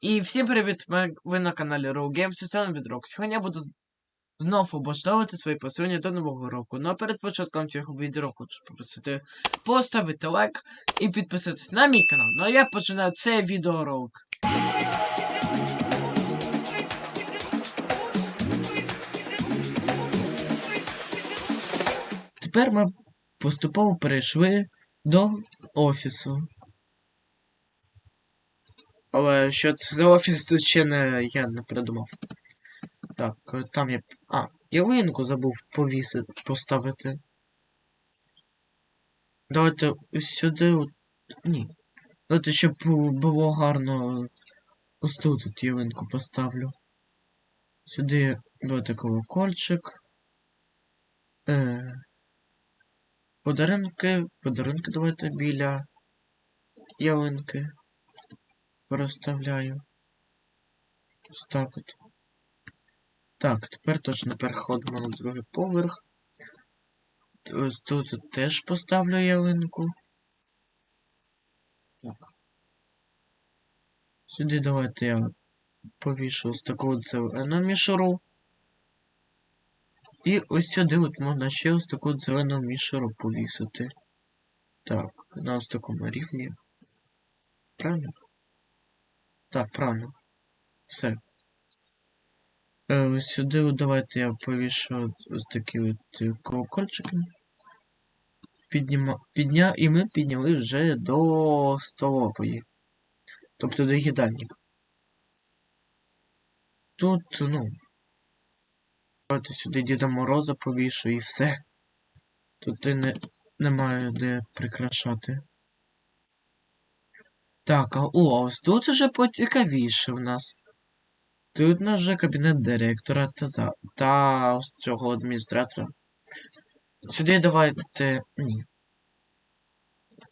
І всім привіт! Ви на каналі Row Games це Відрок. Сьогодні я буду з- знову облаштовувати свої посилення до нового року. Ну а перед початком цього відео хочу попросити поставити лайк і підписатись на мій канал. Ну а я починаю цей відеоролик. Тепер ми поступово перейшли до офісу. Але що це за офіс тут ще не я не придумав. Так, е, там я. А, ялинку забув повісити, поставити. Давайте сюди. Ні. Давайте, щоб було гарно. Ось тут от ялинку поставлю. Сюди давайте колокольчик. Е... Подарунки. Подарунки давайте біля ялинки розставляю. Ось так от. Так, тепер точно переходимо на другий поверх. Ось тут теж поставлю ялинку. Так. Сюди давайте я повішу ось таку зелену мішуру. І ось сюди от можна ще ось таку зелену мішуру повісити. Так, на ось такому рівні. Правильно? Так, правильно. Все. Е, сюди давайте я повішу ось такі от е, колокольчики. Підніма... Підня... І ми підняли вже до столової. Тобто до їдальні. Тут, ну. Давайте сюди Діда Мороза повішу і все. Тут і не... немає де прикрашати. Так, а о, ось тут уже поцікавіше в нас. Тут у нас вже кабінет директора та за... та ось цього адміністратора. Сюди давайте. Ні.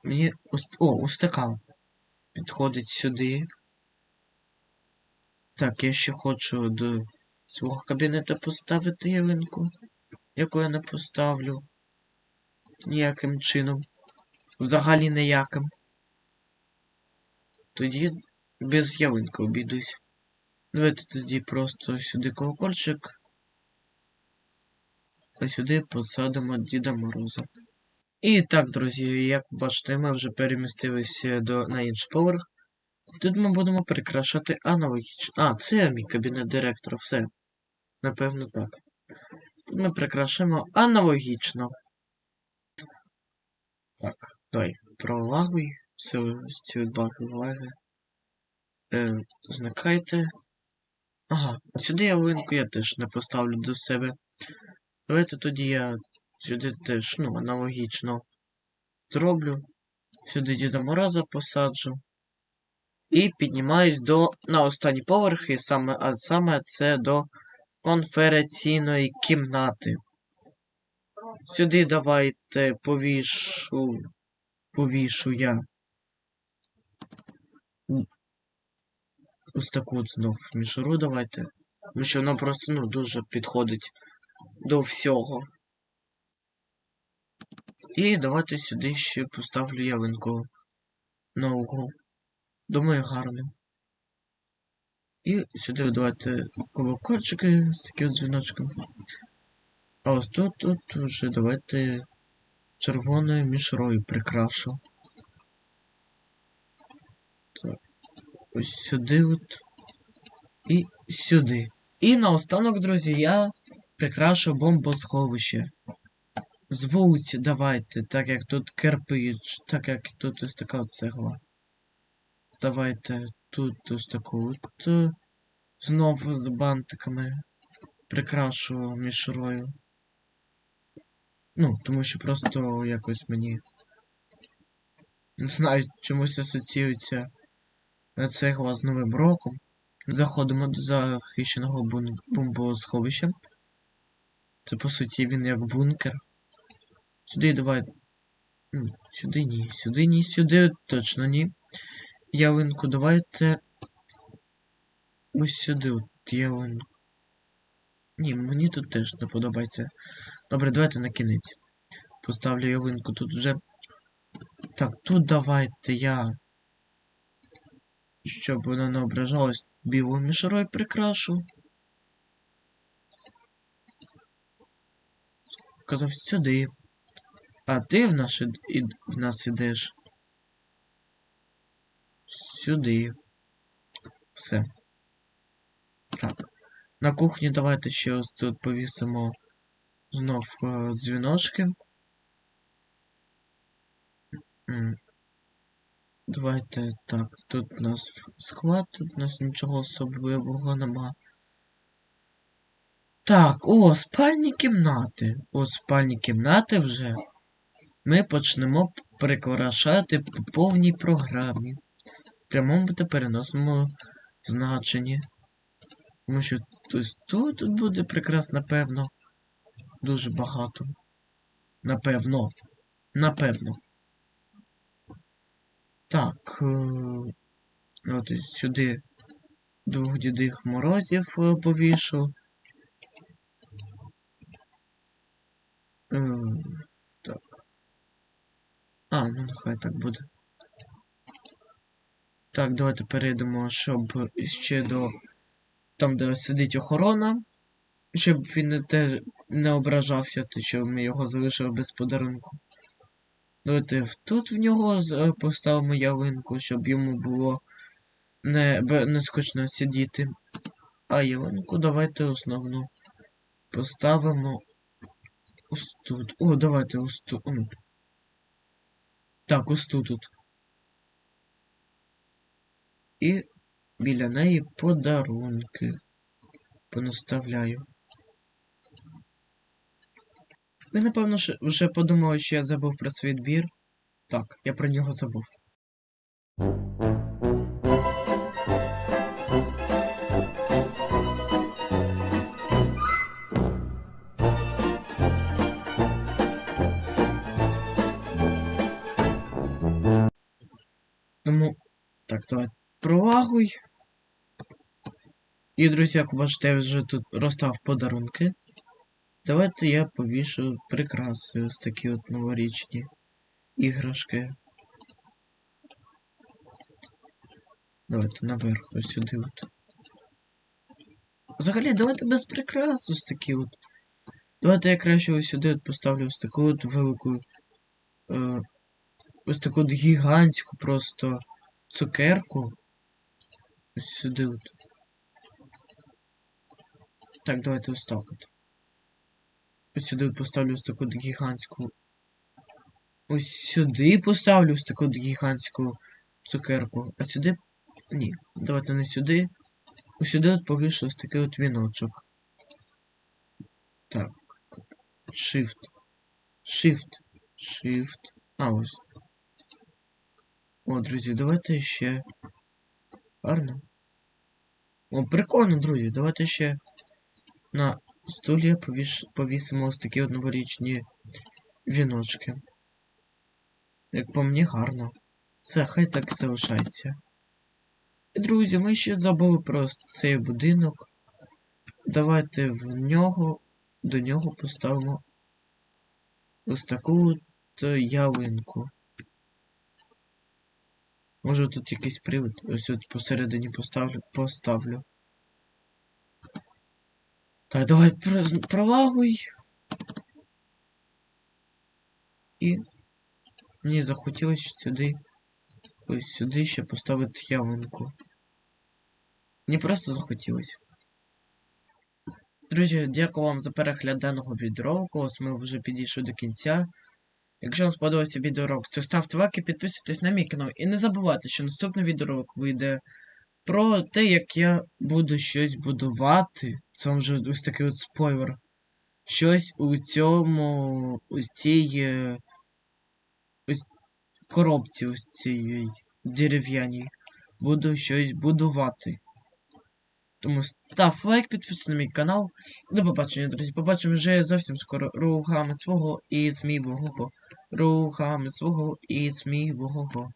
Мені. О, ось така. Підходить сюди. Так, я ще хочу до свого кабінету поставити ялинку, яку я не поставлю. Ніяким чином. Взагалі ніяким. Тоді без ялинки обійдусь. Давайте тоді просто сюди колокольчик. А сюди посадимо Діда Мороза. І так, друзі, як бачите, ми вже перемістилися до, на інший поверх. Тут ми будемо прикрашати аналогічно. А, це мій кабінет директора, все. Напевно, так. Тут ми прикрашаємо аналогічно. Так, давай, пролагуй. Все, ці от баги влаги. Е, зникайте. Ага, сюди ялинку я теж не поставлю до себе. Давайте тоді я сюди теж, ну, аналогічно зроблю. Сюди Діда Мороза посаджу. І піднімаюсь до на останній поверх, і саме, а саме це до конференційної кімнати. Сюди давайте повішу. Повішу я. Ось таку знов мішуру давайте. Тому що воно просто ну, дуже підходить до всього. І давайте сюди ще поставлю ялинку на углу. Думаю, гарно. І сюди давайте колокольчики з таким дзвіночком. А ось тут тут вже давайте червоною мішурою прикрашу. Так. Ось сюди от. І сюди. І наостанок, друзі, я прикрашу бомбосховище. З вулиці давайте, так як тут кирпич, так як тут ось така цегла. Давайте тут ось таку от. е, Знову з бантиками. Прикрашу мішурою. Ну, тому що просто якось мені. Не знаю, чомусь асоціюється цегла з новим роком. Заходимо до захищеного бомбосховища. Це по суті він як бункер. Сюди давай. Сюди ні, сюди ні, сюди точно ні. Ялинку давайте. Ось сюди от ялинку. Ні, мені тут теж не подобається. Добре, давайте на кінець. Поставлю ялинку тут вже. Так, тут давайте я. Щоб вона не ображалась білою мішурою прикрашу. Казав сюди. А ти в ід- ід- в нас ідеш. Сюди. Все. Так. На кухні давайте ще ось тут повісимо знов е, дзвіночки. Давайте так. Тут у нас склад, тут у нас нічого особливого нема. Так, о, спальні кімнати. О, спальні кімнати вже ми почнемо прикрашати по повній програмі. В прямому та переносному значенні. Тому що тут, тут буде прикрас, напевно. Дуже багато. Напевно. Напевно. Так. е, От сюди двох дідих морозів е, повішу. Е, Так. А, ну нехай так буде. Так, давайте перейдемо, щоб ще до. Там, де сидить охорона. Щоб він не, те, не ображався, те, що ми його залишили без подарунку. Давайте тут в нього е, поставимо ялинку, щоб йому було не, не скучно сидіти. А ялинку давайте основну поставимо ось тут. О, давайте ось тут. Так, ось тут. тут. І біля неї подарунки понаставляю. Ви, напевно, вже подумали, що я забув про свій двір. Так, я про нього забув. Тому, так, давай пролагуй. І, друзі, як бачите, я вже тут розстав подарунки. Давайте я повішу прикраси, ось такі от новорічні іграшки. Давайте наверх, ось сюди от. Взагалі, давайте без прикрас ось такі от. Давайте я краще ось сюди от поставлю ось таку от велику. Е, ось таку от гігантську просто цукерку. Ось сюди от. Так, давайте ось так от. Ось сюди поставлю ось таку гігантську. Ось сюди поставлю ось таку гігантську цукерку. А сюди. Ні, давайте не сюди. Ось сюди от повішу ось такий от віночок. Так. Shift. Shift. Shift. А, ось. О, друзі, давайте ще. Гарно. О, прикольно, друзі. Давайте ще на повіш... повісимо ось такі от новорічні віночки. Як по мені гарно. Все, хай так і залишається. Друзі, ми ще забули про цей будинок. Давайте в нього, до нього поставимо ось таку от ялинку. Може тут якийсь привид? Ось от посередині поставлю, поставлю. Так, давай пролагуй. І мені захотілося сюди. Ось сюди ще поставити ялинку. Мені просто захотілося. Друзі, дякую вам за перегляд даного відеоролику. Ось ми вже підійшли до кінця. Якщо вам сподобався відеоролик, то ставте лайк і підписуйтесь на мій канал. І не забувайте, що наступний відеоролик вийде про те, як я буду щось будувати. Це вам вже ось такий от спойлер. Щось у цьому. у цій. е, Ось коробці ось цієї дерев'яній. Буду щось будувати. Тому став лайк, підписуйся на мій канал. До побачення, друзі. Побачимо вже зовсім скоро рухами свого і змійвого. Рухами свого і змійвого.